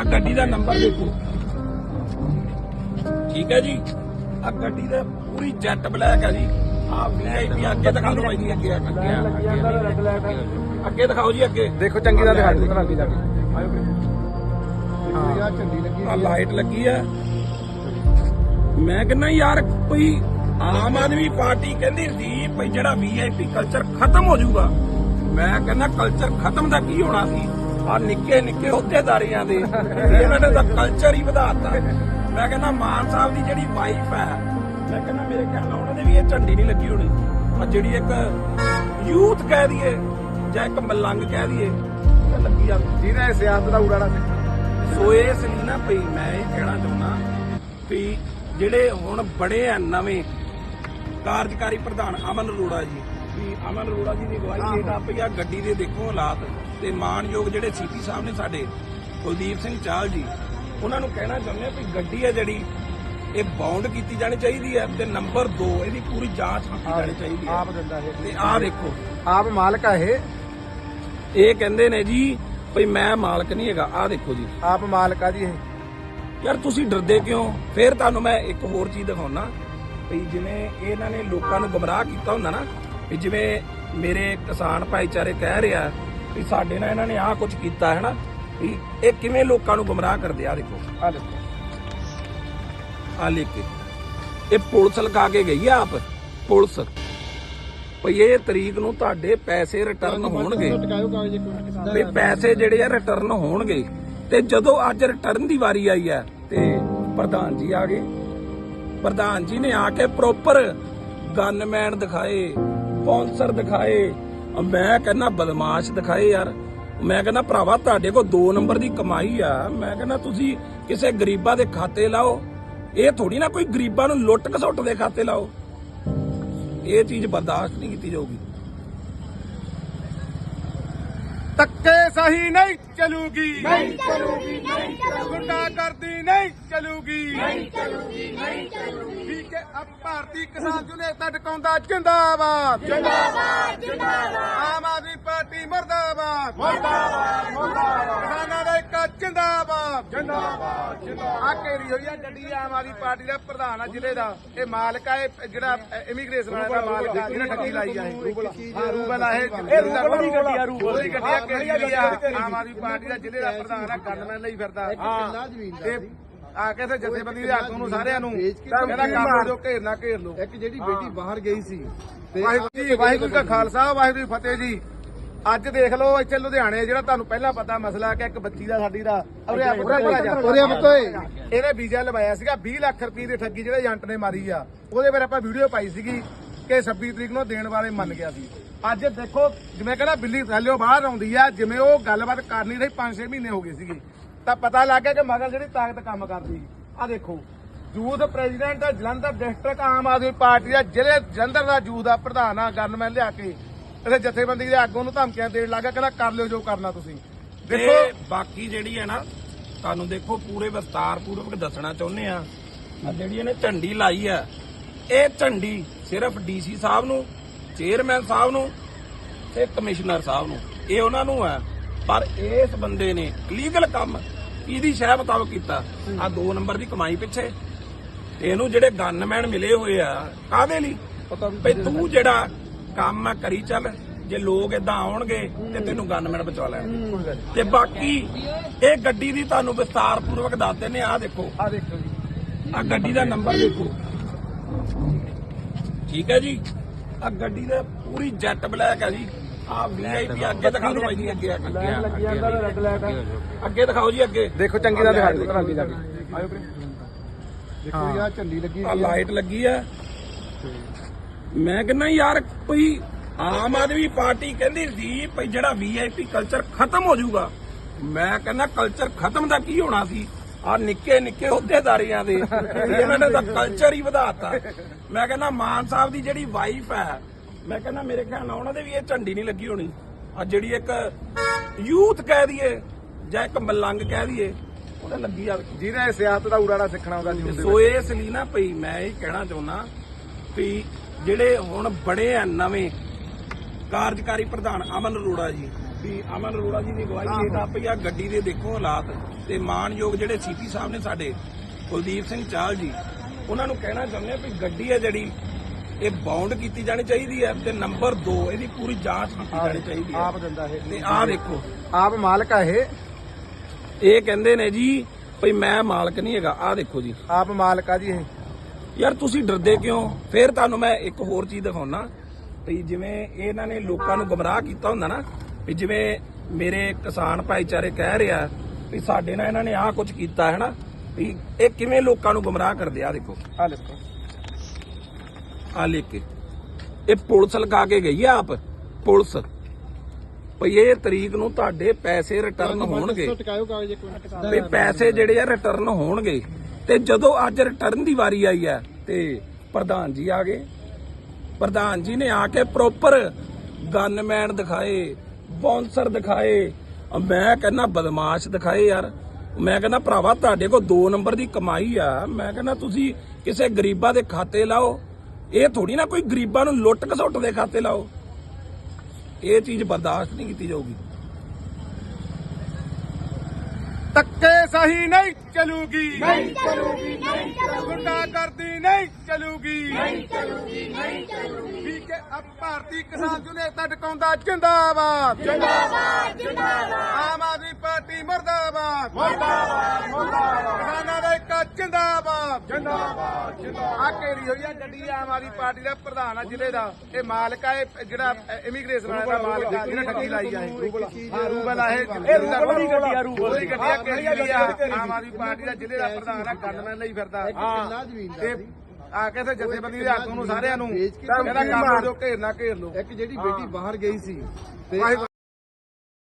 ਆ ਗੱਡੀ ਦਾ ਨੰਬਰ ਦੇਖੋ। ਠੀਕ ਹੈ ਜੀ? ਆ ਗੱਡੀ ਦਾ ਪੂਰੀ ਜੈਟ ਬਲੈਕ ਹੈ ਜੀ। ਆ ਵੀਆਈਪੀ ਅੱਗੇ ਦਿਖਾ ਭਾਈ ਜੀ ਅੱਗੇ ਅੱਗੇ ਅੱਗੇ ਅੱਗੇ ਦਿਖਾਓ ਜੀ ਅੱਗੇ। ਦੇਖੋ ਚੰਗੀ ਤਰ੍ਹਾਂ ਦਿਖਾ ਦਿਓ ਦੀ ਜਾ ਕੇ ਯਾਰ ਝੰਡੀ ਲੱਗੀ ਆ ਲਾਈਟ ਲੱਗੀ ਆ। ਮੈਂ ਕਹਿੰਦਾ ਯਾਰ ਕੋਈ ਆਮ ਆਦਮੀ ਪਾਰਟੀ ਕਹਿੰਦੀ ਸੀ ਭਈ ਜਿਹੜਾ ਵੀਆਈਪੀ ਕਲਚਰ ਖਤਮ ਹੋ ਜਾਊਗਾ। ਮੈਂ ਕਹਿੰਦਾ ਕਲਚਰ ਖਤਮ ਦਾ ਕੀ ਹੋਣਾ ਸੀ? ਆ ਨਿੱਕੇ ਨਿੱਕੇ ਅਹੁਦੇਦਾਰੀਆਂ ਦੇ। ਇਹਨਾਂ ਨੇ ਤਾਂ ਕਲਚਰ ਹੀ ਵਧਾਤਾ। ਮੈਂ ਕਹਿੰਦਾ ਮਾਨ ਸਾਹਿਬ ਦੀ ਜਿਹੜੀ ਵਾਈਫ ਹੈ ਮੈਂ ਕਹਿੰਦਾ ਮੇਰੇ ਨਾਲ ਉਹਨਾਂ ਦੇ ਵੀ ਇਹ ਝੰਡੀ ਨਹੀਂ ਲੱਗੀ ਹੋਣੀ। ਆ ਜਿਹੜੀ ਇੱਕ ਯੂਥ ਕਹਿ ਦਈਏ ਜਾਂ ਇੱਕ ਮਲੰਗ ਕਹਿ ਦਈਏ ਲੱਗੀ ਆ। ਜਿਹਨੇ ਸਿਆਸਤ ਦਾ ਉਡਾਣਾ ਸੋ ਇਸ ਲਈ ਨਾ ਭਈ ਮੈਂ ਇਹ ਕਹਿਣਾ ਚਾਹੁੰਦਾ ਵੀ ਜਿਹੜੇ ਹੁਣ ਬੜੇ ਆ ਨਵੇਂ ਕਾਰਜਕਾਰੀ ਪ੍ਰਧਾਨ ਅਮਨ ਅਰੋੜਾ ਜੀ ਵੀ ਅਮਨ ਅਰੋੜਾ ਜੀ ਦੀ ਅਗਵਾਈ ਹੇਠ ਆਪਿਆ ਗੱਡੀ ਦੇ ਦੇਖੋ ਹਾਲਾਤ ਤੇ ਮਾਨਯੋਗ ਜਿਹੜੇ ਸੀਪੀ ਸਾਹਿਬ ਨੇ ਸਾਡੇ ਕੁਲਦੀਪ ਸਿੰਘ ਚਾਹਲ ਜੀ ਉਹਨਾਂ ਨੂੰ ਕਹਿਣਾ ਚਾਹੁੰਦੇ ਆ ਵੀ ਗੱਡੀ ਹੈ ਜਿਹੜੀ ਇਹ ਬਾਉਂਡ ਕੀਤੀ ਜਾਣੀ ਚਾਹੀਦੀ ਹੈ ਤੇ ਨੰਬਰ 2 ਇਹਦੀ ਪੂਰੀ ਜਾਂਚ ਕੀਤੀ ਜਾਣੀ ਚਾਹੀਦੀ ਹੈ। ਆਪ ਦਿੰਦਾ ਇਹ। ਤੇ ਆਹ ਦੇਖੋ। ਆਪ ਮਾਲਕ ਆ ਇਹ। ਇਹ ਕਹਿੰਦੇ ਨੇ ਜੀ ਭਈ ਮੈਂ ਮਾਲਕ ਨਹੀਂ ਹੈਗਾ ਆਹ ਦੇਖੋ ਜੀ। ਆਪ ਮਾਲਕ ਆ ਜੀ ਇਹ। ਯਾਰ ਤੁਸੀਂ ਡਰਦੇ ਕਿਉਂ? ਫਿਰ ਤੁਹਾਨੂੰ ਮੈਂ ਇੱਕ ਹੋਰ ਚੀਜ਼ ਦਿਖਾਉਣਾ ਵੀ ਜਿਵੇਂ ਇਹਨਾਂ ਨੇ ਲੋਕਾਂ ਨੂੰ ਗਮਰਾਹ ਕੀਤਾ ਹੁੰਦਾ ਨਾ ਵੀ ਜਿਵੇਂ ਮੇਰੇ ਕਿਸਾਨ ਭਾਈਚਾਰੇ ਕਹਿ ਰਿਹਾ ਵੀ ਸਾਡੇ ਨਾਲ ਇਹਨਾਂ ਨੇ ਆਹ ਕੁਝ ਕੀਤਾ ਹੈ ਨਾ? ਵੀ ਇਹ ਕਿਵੇਂ ਲੋਕਾਂ ਨੂੰ ਗਮਰਾਹ ਕਰਦੇ ਆ ਦੇਖੋ। ਆ ਦੇਖੋ। ਆ ਲੈ ਕੇ। ਇਹ ਪੁਲਿਸ ਲਗਾ ਕੇ ਗਈ ਆ ਆਪ ਪੁਲਿਸ। ਭਈ ਇਹ ਤਰੀਕ ਨੂੰ ਤੁਹਾਡੇ ਪੈਸੇ ਰਿਟਰਨ ਹੋਣਗੇ। ਵੀ ਪੈਸੇ ਜਿਹੜੇ ਆ ਰਿਟਰਨ ਹੋਣਗੇ। ਤੇ ਜਦੋਂ ਅੱਜ ਰਿਟਰਨ ਦੀ ਵਾਰੀ ਆਈ ਹੈ ਤੇ ਪ੍ਰਧਾਨ ਜੀ ਆ ਗਏ। ਪ੍ਰਧਾਨ ਜੀ ਨੇ ਆ ਕੇ ਪ੍ਰੋਪਰ ਗਨਮੈਨ ਦਿਖਾਏ। ਸਪਾਂਸਰ ਦਿਖਾਏ? ਮੈਂ ਕਹਿੰਦਾ ਬਦਮਾਸ਼ ਦਿਖਾਏ ਯਾਰ। ਮੈਂ ਕਹਿੰਦਾ ਭਰਾਵਾ ਤੁਹਾਡੇ ਕੋਲ 2 ਨੰਬਰ ਦੀ ਕਮਾਈ ਆ। ਮੈਂ ਕਹਿੰਦਾ ਤੁਸੀਂ ਕਿਸੇ ਗਰੀਬਾਂ ਦੇ ਖਾਤੇ ਲਾਓ। ਇਹ ਥੋੜੀ ਨਾ ਕੋਈ ਗਰੀਬਾਂ ਨੂੰ ਲੁੱਟ ਘਸੁੱਟ ਦੇ ਖਾਤੇ ਲਾਓ। ਇਹ ਚੀਜ਼ ਬਰਦਾਸ਼ਤ ਨਹੀਂ ਕੀਤੀ ਜਾਊਗੀ। ਤੱਕੇ ਸਹੀ ਨਹੀਂ ਚਲੂਗੀ। ਨਹੀਂ ਚਲੂਗੀ ਨਹੀਂ ਚਲੂਗੀ। ਗੁੰਡਾ ਕਰਦੀ ਨਹੀਂ ਚਲੂਗੀ। ਨਹੀਂ ਚਲੂਗੀ ਨਹੀਂ ਚਲੂਗੀ। ਠੀਕ ਹੈ ਆ ਭਾਰਤੀ ਕਿਸਾਨ ਜੁਨੇਤਾ ਟਿਕਾਉਂਦਾ ਜਿੰਦਾਬਾਦ ਜਿੰਦਾਬਾਦ। ਜਿੰਦਾਬਾਦ ਆਮ ਆਦਮੀ ਪਾਰਟੀ ਮੁਰਦਾਬਾਦ ਮੁਰਦਾਬਾਦ ਕਿਸਾਨਾਂ ਦਾ ਇੱਕ ਜਿੰਦਾਬਾਦ ਜਿੰਦਾਬਾਦ ਜਿੰਦਾਬਾਦ ਆ ਕੇਰੀ ਹੋਈ ਆ ਗੱਡੀ ਆਮ ਆਦਮੀ ਪਾਰਟੀ ਦਾ ਪ੍ਰਧਾਨ ਆ ਜ਼ਿਲ੍ਹੇ ਦਾ ਇਹ ਮਾਲਕ ਆ ਇਹ ਜਿਹੜਾ ਇਮੀਗ੍ਰੇਸ਼ਨ ਵਾਲਾ ਦਾ ਮਾਲਕ ਆ ਜਿਹੜਾ ਠੱਗੀ ਲਾਈ ਆ ਇਹ ਹਾਂ ਰੂਬਲ ਆ ਇਹ ਇਹ ਰੂਬਲ ਦੀ ਗੱਡੀ ਆ ਰੂਬਲ ਦੀ ਗੱਡੀ ਆ ਕੇਰੀ ਆ ਆਮ ਆਦਮੀ ਪਾਰਟੀ ਦਾ ਜ਼ਿਲ੍ਹੇ ਦਾ ਪ੍ਰਧਾਨ ਆ ਗਨਮੈਨ ਲਈ ਫਿਰਦਾ ਕਿੱਲਾ ਤੇ ਆ ਕੇ ਤੇ ਜਥੇਬੰਦੀ ਦੇ ਆਗੂ ਨੂੰ ਸਾਰਿਆਂ ਨੂੰ ਕਹਿੰਦਾ ਕੰਮ ਜੋ ਘੇਰਨਾ ਘੇਰ ਲੋ ਇੱਕ ਜਿਹੜੀ ਬੇਟੀ ਬਾਹਰ ਗਈ ਸੀ ਵਾਹਿਗੁਰੂ ਜੀ ਵਾਹਿਗੁਰੂ ਦਾ ਖਾਲਸਾ ਵਾਹਿਗੁਰੂ ਫਤਿਹ ਜੀ। ਅੱਜ ਦੇਖ ਲਓ ਇੱਥੇ ਲੁਧਿਆਣੇ ਜਿਹੜਾ ਤੁਹਾਨੂੰ ਪਹਿਲਾਂ ਪਤਾ ਮਸਲਾ ਕਿ ਇੱਕ ਬੱਚੀ ਦਾ ਸਾਡੀ ਦਾ ਉਰੇ ਉਰੇ ਆ ਜਾ ਉਰੇ ਆ ਪੁੱਤ ਓਏ। ਇਹਨੇ ਵੀਜ਼ਾ ਲਵਾਇਆ ਸੀਗਾ 20 ਲੱਖ ਰੁਪਏ ਦੀ ਠੱਗੀ ਜਿਹੜੇ ਏਜੰਟ ਨੇ ਮਾਰੀ ਆ। ਉਹਦੇ ਬਾਰੇ ਆਪਾਂ ਵੀਡੀਓ ਪਾਈ ਸੀਗੀ ਕਿ 26 ਤਰੀਕ ਨੂੰ ਦੇਣ ਵਾਲੇ ਮੰਨ ਗਿਆ ਸੀ। ਅੱਜ ਦੇਖੋ ਜਿਵੇਂ ਕਹਿੰਦਾ ਬਿੱਲੀ ਥੱਲਿਓ ਬਾਹਰ ਆਉਂਦੀ ਆ ਜਿਵੇਂ ਉਹ ਗੱਲਬਾਤ ਕਰ ਨਹੀਂ ਰਹੀ 5-6 ਮਹੀਨੇ ਹੋ ਗਏ ਸੀਗੇ। ਤਾਂ ਪਤਾ ਲੱਗ ਗਿਆ ਕਿ ਮਗਰ ਜਿਹੜੀ ਤਾਕਤ ਕੰਮ ਕਰਦੀ। ਆ ਦੇਖੋ youth president Jalandhar district Aam Aadmi Party ਦਾ ਜ਼ਿਲ੍ਹੇ ਜਲੰਧਰ ਦਾ ਯੂਥ ਦਾ ਪ੍ਰਧਾਨ ਆ ਗਨਮੈਨ ਲਿਆ ਕੇ। ਇਹਦੇ ਜਥੇਬੰਦੀ ਦੇ ਆਗੂ ਨੂੰ ਧਮਕੀਆਂ ਦੇਣ ਲੱਗਾ ਕਹਿੰਦਾ ਕਰ ਲਿਓ ਜੋ ਕਰਨਾ ਤੁਸੀਂ। ਦੇਖੋ। ਬਾਕੀ ਜਿਹੜੀ ਹੈ ਨਾ ਤੁਹਾਨੂੰ ਦੇਖੋ ਪੂਰੇ ਵਿਸਤਾਰ ਪੂਰਵਕ ਦੱਸਣਾ ਚਾਹੁੰਦੇ ਆ ਆ ਜਿਹੜੀ ਇਹਨੇ ਝੰਡੀ ਲਾਈ ਆ ਇਹ ਝੰਡੀ ਸਿਰਫ ਡੀਸੀ ਸਾਹਿਬ ਨੂੰ ਚੇਅਰਮੈਨ ਸਾਹਿਬ ਨੂੰ ਤੇ ਕਮਿਸ਼ਨਰ ਸਾਹਿਬ ਨੂੰ ਇਹ ਉਹਨਾਂ ਨੂੰ ਆ ਪਰ ਇਸ ਬੰਦੇ ਨੇ ਲੀਗਲ ਕੰਮ ਇਹਦੀ ਸ਼ਹਿ ਮੁਤਾਬਕ ਕੀਤਾ। ਆ ਦੋ ਨੰਬਰ ਦੀ ਕਮਾਈ ਪਿੱਛੇ। ਇਹਨੂੰ ਜਿਹੜੇ ਗਨਮੈਨ ਮਿਲੇ ਹੋਏ ਆ ਕਾਹਦੇ ਲਈ? ਭਈ ਤੂੰ ਜਿਹੜਾ ਕੰਮ ਆ ਕਰੀ ਚੱਲ ਜੇ ਲੋਕ ਇਦਾਂ ਆਉਣਗੇ ਤੇ ਤੈਨੂੰ ਗਨਮੈਨ ਬਚਾ ਲੈਣਗੇ। ਤੇ ਬਾਕੀ ਇਹ ਗੱਡੀ ਦੀ ਤੁਹਾਨੂੰ ਵਿਸਤਾਰ ਪੂਰਵਕ ਦੱਸ ਦਿੰਨੇ ਆ ਦੇਖੋ। ਆ ਦੇਖੋ ਜੀ। ਆ ਗੱਡੀ ਦਾ ਨੰਬਰ ਦੇਖੋ। ਠੀਕ ਹੈ ਜੀ? ਆ ਗੱਡੀ ਦਾ ਪੂਰੀ ਜੈਟ ਬਲੈਕ ਹੈ ਜੀ। ਆ ਵੀਆਈਪੀ ਅੱਗੇ ਦਿਖਾ ਦਿਓ ਭਾਈ ਜੀ ਅੱਗੇ ਅੱਗੇ। ਲੱਗੀ ਜਾਂਦਾ ਰੈੱਡ ਲਾਈਟ ਅੱਗੇ ਦਿਖਾਓ ਜੀ ਅੱਗੇ ਦੇਖੋ ਚੰਗੀ ਤਰ੍ਹਾਂ ਦਿਖਾ ਦਿਓ ਜਾ ਕੇ ਦੇਖੋ ਯਾਰ ਝੰਡੀ ਲੱਗੀ ਆ ਲਾਈਟ ਲੱਗੀ ਆ ਮੈਂ ਕਹਿੰਦਾ ਯਾਰ ਕੋਈ ਆਮ ਆਦਮੀ ਪਾਰਟੀ ਕਹਿੰਦੀ ਸੀ ਭਈ ਜਿਹੜਾ ਵੀਆਈਪੀ ਕਲਚਰ ਖਤਮ ਹੋ ਜਾਊਗਾ। ਮੈਂ ਕਹਿੰਦਾ ਕਲਚਰ ਖਤਮ ਦਾ ਕੀ ਹੋਣਾ ਸੀ? ਆ ਨਿੱਕੇ ਨਿੱਕੇ ਅਹੁਦੇਦਾਰੀਆਂ ਦੇ। ਇਹਨਾਂ ਨੇ ਤਾਂ ਕਲਚਰ ਹੀ ਵਧਾਤਾ। ਮੈਂ ਕਹਿੰਦਾ ਮਾਨ ਸਾਹਿਬ ਦੀ ਜਿਹੜੀ ਵਾਈਫ ਹੈ ਮੈਂ ਕਹਿੰਦਾ ਮੇਰੇ ਖਿਆਲ ਨਾਲ ਉਹਨਾਂ ਦੇ ਵੀ ਇਹ ਝੰਡੀ ਨਹੀਂ ਲੱਗੀ ਹੋਣੀ। ਆ ਜਿਹੜੀ ਇੱਕ ਯੂਥ ਕਹਿ ਦਈਏ ਜਾਂ ਇੱਕ ਮਲੰਗ ਕਹਿ ਦਈਏ ਉਹਨੇ ਲੱਗੀ ਆ। ਜਿਹਨੇ ਸਿਆਸਤ ਦਾ ਉਡਾਣਾ ਸਿੱਖਣਾ ਉਹਦਾ ਜੀ ਹੁੰਦੇ ਸੋ ਇਸ ਲਈ ਨਾ ਭਈ ਮੈਂ ਇਹ ਕਹਿਣਾ ਚਾਹੁੰਦਾ ਵੀ ਜਿਹੜੇ ਹੁਣ ਬੜੇ ਆ ਨਵੇਂ ਕਾਰਜਕਾਰੀ ਪ੍ਰਧਾਨ ਅਮਨ ਅਰੋੜਾ ਜੀ। ਵੀ ਅਮਨ ਅਰੋੜਾ ਜੀ ਦੀ ਅਗਵਾਈ ਹੇਠ ਆਪਿਆ ਗੱਡੀ ਦੇ ਦੇਖੋ ਹਾਲਾਤ ਤੇ ਮਾਨਯੋਗ ਜਿਹੜੇ ਸੀਪੀ ਸਾਹਿਬ ਨੇ ਸਾਡੇ ਕੁਲਦੀਪ ਸਿੰਘ ਚਾਲ ਜੀ ਉਹਨਾਂ ਨੂੰ ਕਹਿਣਾ ਚਾਹੁੰਦੇ ਆ ਵੀ ਗੱਡੀ ਹੈ ਜਿਹੜੀ ਇਹ ਬਾਉਂਡ ਕੀਤੀ ਜਾਣੀ ਚਾਹੀਦੀ ਹੈ ਤੇ ਨੰਬਰ 2 ਇਹਦੀ ਪੂਰੀ ਜਾਂਚ ਕੀਤੀ ਜਾਣੀ ਚਾਹੀਦੀ ਹੈ ਆਪ ਦਿੰਦਾ ਇਹ। ਤੇ ਆਹ ਦੇਖੋ। ਆਪ ਮਾਲਕ ਆ ਇਹ। ਇਹ ਕਹਿੰਦੇ ਨੇ ਜੀ ਭਈ ਮੈਂ ਮਾਲਕ ਨਹੀਂ ਹੈਗਾ ਆਹ ਦੇਖੋ ਜੀ। ਆਪ ਮਾਲਕ ਆ ਜੀ ਇਹ। ਯਾਰ ਤੁਸੀਂ ਡਰਦੇ ਕਿਉਂ? ਫਿਰ ਤੁਹਾਨੂੰ ਮੈਂ ਇੱਕ ਹੋਰ ਚੀਜ਼ ਦਿਖਾਉਣਾ ਵੀ ਜਿਵੇਂ ਇਹਨਾਂ ਨੇ ਲੋਕਾਂ ਨੂੰ ਗਮਰਾਹ ਕੀਤਾ ਹੁੰਦਾ ਨਾ ਵੀ ਜਿਵੇਂ ਮੇਰੇ ਕਿਸਾਨ ਭਾਈਚਾਰੇ ਕਹਿ ਰਿਹਾ ਵੀ ਸਾਡੇ ਨਾਲ ਇਹਨਾਂ ਨੇ ਆਹ ਕੁਝ ਕੀਤਾ ਹੈ ਨਾ ਵੀ ਇਹ ਕਿਵੇਂ ਲੋਕਾਂ ਨੂੰ ਗਮਰਾਹ ਕਰਦੇ ਆ ਦੇਖੋ। ਆ ਲਿਖੋ ਆ ਲੈ ਕੇ। ਇਹ ਪੁਲਿਸ ਲਗਾ ਕੇ ਗਈ ਆ ਆਪ ਪੁਲਿਸ। ਭਈ ਇਹ ਤਰੀਕ ਨੂੰ ਤੁਹਾਡੇ ਪੈਸੇ ਰਿਟਰਨ ਹੋਣਗੇ। ਵੀ ਪੈਸੇ ਜਿਹੜੇ ਆ ਰਿਟਰਨ ਹੋਣਗੇ। ਤੇ ਜਦੋਂ ਅੱਜ ਰਿਟਰਨ ਦੀ ਵਾਰੀ ਆਈ ਹੈ, ਤੇ ਪ੍ਰਧਾਨ ਜੀ ਆ ਗਏ। ਪ੍ਰਧਾਨ ਜੀ ਨੇ ਆ ਕੇ ਪ੍ਰੋਪਰ ਗਨਮੈਨ ਦਿਖਾਏ ਬੌਂਸਰ ਦਿਖਾਏ। ਮੈਂ ਕਹਿੰਦਾ, ਬਦਮਾਸ਼ ਦਿਖਾਏ ਯਾਰ। ਮੈਂ ਕਹਿੰਦਾ, ਭਰਾਵਾ, ਤੁਹਾਡੇ ਕੋਲ 2 ਨੰਬਰ ਦੀ ਕਮਾਈ ਆ। ਮੈਂ ਕਹਿੰਦਾ, ਤੁਸੀਂ ਕਿਸੇ ਗਰੀਬਾਂ ਦੇ ਖਾਤੇ ਲਾਓ। ਇਹ ਥੋੜੀ ਨਾ ਕੋਈ ਗਰੀਬਾਂ ਨੂੰ ਲੁੱਟ ਘਸੁੱਟ ਦੇ ਖਾਤੇ ਲਾਓ। ਇਹ ਚੀਜ਼ ਬਰਦਾਸ਼ਤ ਨਹੀਂ ਕੀਤੀ ਜਾਊਗੀ। ਤੱਕੇ ਸਹੀ ਨਹੀਂ ਚਲੂਗੀ। ਨਹੀਂ ਚਲੂਗੀ ਨਹੀਂ ਚਲੂਗੀ। ਗੁੰਡਾ ਕਰਦੀ ਨਹੀਂ ਚਲੂਗੀ। ਨਹੀਂ ਚਲੂਗੀ ਨਹੀਂ ਚਲੂਗੀ। ਠੀਕ ਹੈ ਆ ਭਾਰਤੀ ਕਿਸਾਨ ਜੁਨੇਤਾ ਟਿਕਾਉਂਦਾ ਜਿੰਦਾਬਾਦ। ਜਿੰਦਾਬਾਦ ਜਿੰਦਾਬਾਦ। ਆਮ ਆਦਮੀ ਪਾਰਟੀ ਮਰਦਾਬਾਦ। ਮੁਰਦਾਬਾਦ ਮੁਰਦਾਬਾਦ। ਜਿੰਦਾਬਾਦ ਜਿੰਦਾਬਾਦ। ਆ ਕਿਹੜੀ ਹੋਈ ਆ ਗੱਡੀ ਆਮ ਆਦਮੀ ਪਾਰਟੀ ਦਾ ਪ੍ਰਧਾਨ ਆ ਜ਼ਿਲ੍ਹੇ ਦਾ। ਇਹ ਮਾਲਕ ਆ ਇਹ ਜਿਹੜਾ ਇਮੀਗ੍ਰੇਸ਼ਨ ਵਾਲਾ ਦਾ ਮਾਲਕ ਆ ਜਿਹਨੇ ਠੱਗੀ ਲਾਈ ਆ ਇਹ। ਹਾਂ ਰੂਬਲ ਆ ਇਹ ਇਹ ਰੂਬਲ ਦੀ ਗੱਡੀ ਆ ਰੂਬਲ ਦੀ ਗੱਡੀ ਆ ਕਿਹੜੀ ਹੋਈ ਆ। ਆਮ ਆਦਮੀ ਪਾਰਟੀ ਦਾ ਜ਼ਿਲ੍ਹੇ ਦਾ ਪ੍ਰਧਾਨ ਆ ਗਨਮੈਨ ਲਈ ਫਿਰਦਾ। ਕਿੰਨਾ ਜ਼ਮੀਨ ਦਾ ਤੇ ਆ ਕੇ ਤੇ ਜਥੇਬੰਦੀ ਦੇ ਆਗੂ ਨੂੰ ਸਾਰਿਆਂ ਨੂੰ ਕਹਿੰਦਾ ਕੰਮ ਜੋ ਘੇਰਨਾ ਘੇਰ ਲੋ ਇੱਕ ਜਿਹੜੀ ਬੇਟੀ ਬਾਹਰ ਗਈ ਸੀ ਤੇ